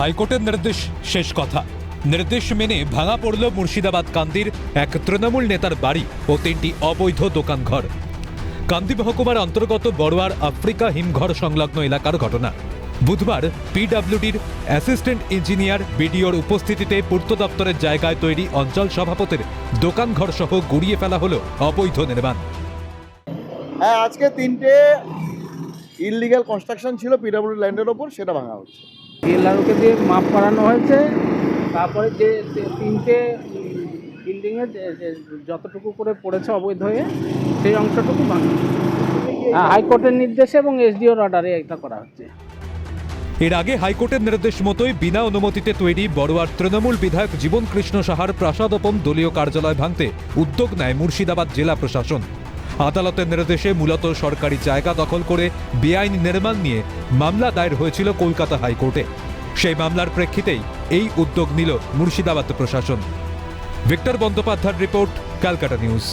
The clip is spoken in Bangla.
হাইকোর্টের নির্দেশ শেষ কথা। নির্দেশ মেনে ভাঙা পড়ল মুর্শিদাবাদ কান্দির এক তৃণমূল নেতার বাড়ি ও তিনটি অবৈধ দোকানঘর। কান্দি মহকুমার অন্তর্গত বড়োয়ার আফ্রিকা হিমঘর সংলগ্ন এলাকার ঘটনা। বুধবার পিডব্লিউডির অ্যাসিস্ট্যান্ট ইঞ্জিনিয়ার বিডিওর উপস্থিতিতে পূর্ত দপ্তরের জায়গায় তৈরি অঞ্চল সভাপতির দোকানঘর সহ গুড়িয়ে ফেলা হলো অবৈধ নির্মাণ। হ্যাঁ আজকে তিনটে ইললিগ্যাল কনস্ট্রাকশন ছিল পিডব্লিউ ল্যান্ডের ওপর, সেটা ভাঙা হচ্ছে। ডিএলআরওকে দিয়ে মাপ করানো হয়েছে। তারপরে যে তিনটে বিল্ডিংয়ে যতটুকু করে পড়েছে অবৈধ হয়ে সেই অংশটুকু ভাঙা হাইকোর্টের নির্দেশে এবং এসডিওর অর্ডারে এটা করা হচ্ছে। এর আগে হাইকোর্টের নির্দেশ মতোই বিনা অনুমতিতে তৈরি বড়োয়ার তৃণমূল বিধায়ক জীবন কৃষ্ণ সাহার প্রাসাদোপম দলীয় কার্যালয় ভাঙতে উদ্যোগ নেয় মুর্শিদাবাদ জেলা প্রশাসন। আদালতের নির্দেশে মূলত সরকারি জায়গা দখল করে বেআইন নির্মাণ নিয়ে মামলা দায়ের হয়েছিল কলকাতা হাইকোর্টে। সেই মামলার প্রেক্ষিতেই এই উদ্যোগ নিল মুর্শিদাবাদ প্রশাসন। ভিক্টর বন্দ্যোপাধ্যায়ের রিপোর্ট, ক্যালকাটা নিউজ।